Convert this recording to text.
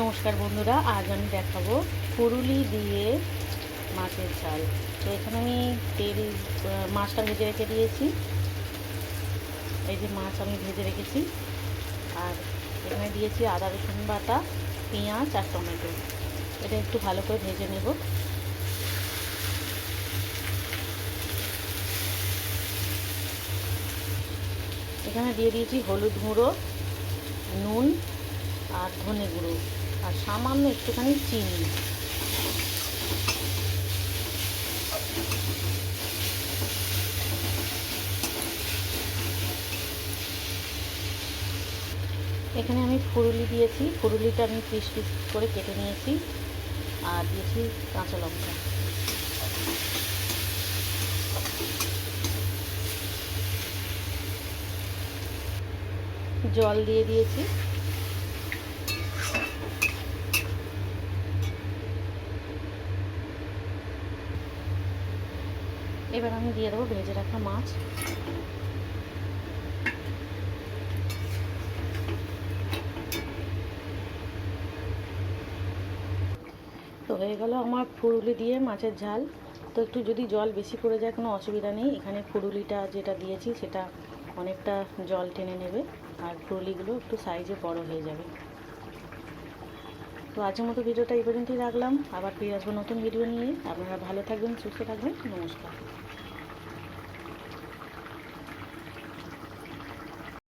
নমস্কার বন্ধুরা, আজ আমি দেখাবো পুরুলি দিয়ে মাছের ঝাল। তো এখানে আমি তেল মাছটা ভেজে রেখে দিয়েছি। এই যে মাছ আমি ভেজে রেখেছি। আর এখানে দিয়েছি আদা, রসুন বাটা, পেঁয়াজ আর টমেটো। এটা একটু ভালো করে ভেজে নেব। এখানে দিয়ে দিয়েছি হলুদ গুঁড়ো, নুন আর ধনে গুঁড়ো। আর সামান্য একটুখানি চিনি। এখানে আমি ফুরুলি দিয়েছি। ফুরুলিটা আমি পিস পিস করে কেটে নিয়েছি। আর দিয়েছি কাঁচা লঙ্কা। জল দিয়ে দিয়েছি। এবার আমি দিয়ে দেবো ভেজে রাখা মাছ। তো হয়ে গেল আমার ফুরুলি দিয়ে মাছের ঝাল। তো একটু যদি জল বেশি পড়ে যায়, কোনো অসুবিধা নেই। এখানে ফুরুলিটা যেটা দিয়েছি, সেটা অনেকটা জল টেনে নেবে। আর ফুরুলিগুলো একটু সাইজে বড় হয়ে যাবে। তো আজকের মতো ভিডিওটা এই পর্যন্তই রাখলাম। আবার ফিরে আসব নতুন ভিডিও নিয়ে। আপনারা ভালো থাকবেন, সুস্থ থাকবেন। নমস্কার।